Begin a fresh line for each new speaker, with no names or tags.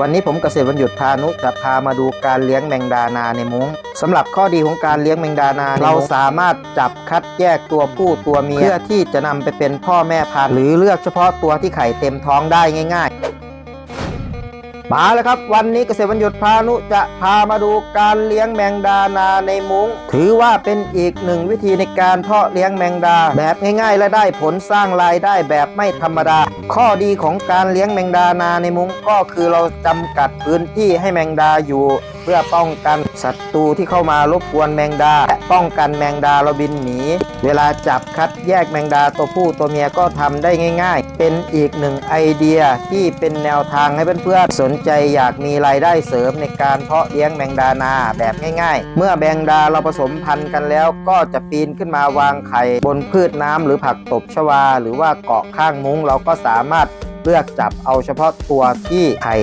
วันนี้ผมเกษตรวันหยุดทานุจะพามาดูการเลี้ยงแมงดานาในมุ้งสำหรับข้อดีของการเลี้ยงแมงดานา เราสามารถจับคัดแยกตัวผู้ตัวเมียเพื่อที่จะนำไปเป็นพ่อแม่พันธุ์หรือเลือกเฉพาะตัวที่ไข่เต็มท้องได้ง่าย ๆ มาแล้วครับวันนี้เกษตรวันหยุดพานุจะพามาดูการเลี้ยงแมงดานาในมุง้ง ถือว่าเป็นอีกหนึ่งวิธีในการเพาะเลี้ยงแมงดา แบบง่ายๆและได้ผลสร้างรายได้แบบไม่ธรรมดา ข้อดีของการเลี้ยงแมงดานาในมุ้งก็คือเราจำกัดพื้นที่ให้แมงดาอยู่เพื่อป้องกันศัตรูที่เข้ามารบกวนแมงดาและป้องกันแมงดาเราบินหนี เวลาจับคัดแยกแมงดาตัวผู้ตัวเมียก็ทำได้ง่าย ๆ เป็นอีกหนึ่งไอเดียที่เป็นแนวทางให้เพื่อนๆสนใจอยากมีรายได้เสริมในการเพาะเลี้ยงแมงดานาแบบง่าย ๆ เมื่อแมงดาเราผสมพันธุ์กันแล้ว ก็จะปีนขึ้นมาวางไข่บนพืชน้ำหรือผักตบชวา หรือว่าเกาะข้างมุ้งเราก็สามารถเลือกจับเอาเฉพาะตัวที่ไข่